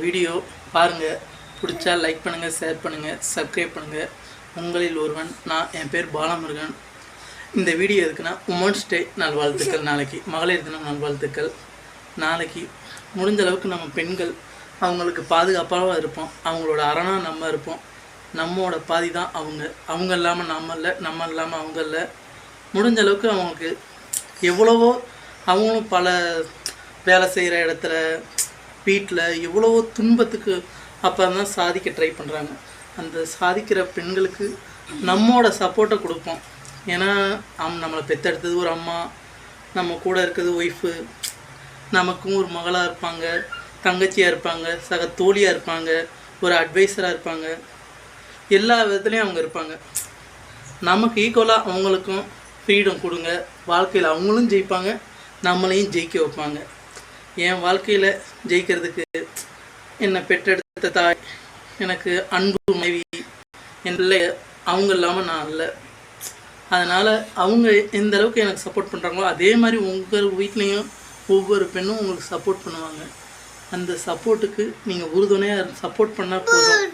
Video பாருங்கள் பிடிச்சா like பண்ணுங்கள் ஷேர் பண்ணுங்கள் சப்ஸ்கிரைப் பண்ணுங்கள் உங்களில் ஒருவன் நான் என் பேர் பாலமுருகன். இந்த வீடியோ எதுக்குன்னா உமன்ஸ் டே நல்வாழ்த்துக்கள் நாளைக்கு. மகளிர் தினம் நல்வாழ்த்துக்கள் நாளைக்கு. முடிஞ்ச அளவுக்கு நம்ம பெண்கள் அவங்களுக்கு பாதுகாப்பாக இருப்போம். அவங்களோட அரணாக நம்ம இருப்போம். நம்மளோட பாதி தான் அவங்க. அவங்க இல்லாமல் நம்ம இல்லை நம்ம இல்லாமல் அவங்க இல்லை. முடிஞ்ச அளவுக்கு அவங்களுக்கு எவ்வளவோ அவங்களும் பல வேலை செய்கிற இடத்துல வீட்டில் எவ்வளவோ துன்பத்துக்கு அப்போ தான் சாதிக்க ட்ரை பண்ணுறாங்க அந்த சாதிக்கிற பெண்களுக்கு நம்மோட சப்போர்ட்டை கொடுப்போம். ஏன்னா அம் நம்மளை பெற்றெடுத்தது ஒரு அம்மா நம்ம கூட இருக்கிறது ஒய்ஃபு நமக்கும் ஒரு மகளாக இருப்பாங்க தங்கச்சியாக இருப்பாங்க சக தோழியாக இருப்பாங்க ஒரு அட்வைஸராக இருப்பாங்க. எல்லா விதத்துலேயும் அவங்க இருப்பாங்க. நமக்கு ஈக்குவலாக அவங்களுக்கும் ஃப்ரீடம் கொடுங்க. வாழ்க்கையில் அவங்களும் ஜெயிப்பாங்க நம்மளையும் ஜெயிக்க வைப்பாங்க. என் வாழ்க்கையில் ஜெயிக்கிறதுக்கு என்னை பெற்றெடுத்த தாய் எனக்கு அன்பு மனைவி என் பிள்ளை அவங்க இல்லாமல் நான் இல்லை. அதனால் அவங்க எந்த அளவுக்கு எனக்கு சப்போர்ட் பண்ணுறாங்களோ அதே மாதிரி உங்கள் வீட்லேயும் ஒவ்வொரு பெண்ணும் உங்களுக்கு சப்போர்ட் பண்ணுவாங்க. அந்த சப்போர்ட்டுக்கு நீங்கள் உறுதுணையாக சப்போர்ட் பண்ணால் போதும்.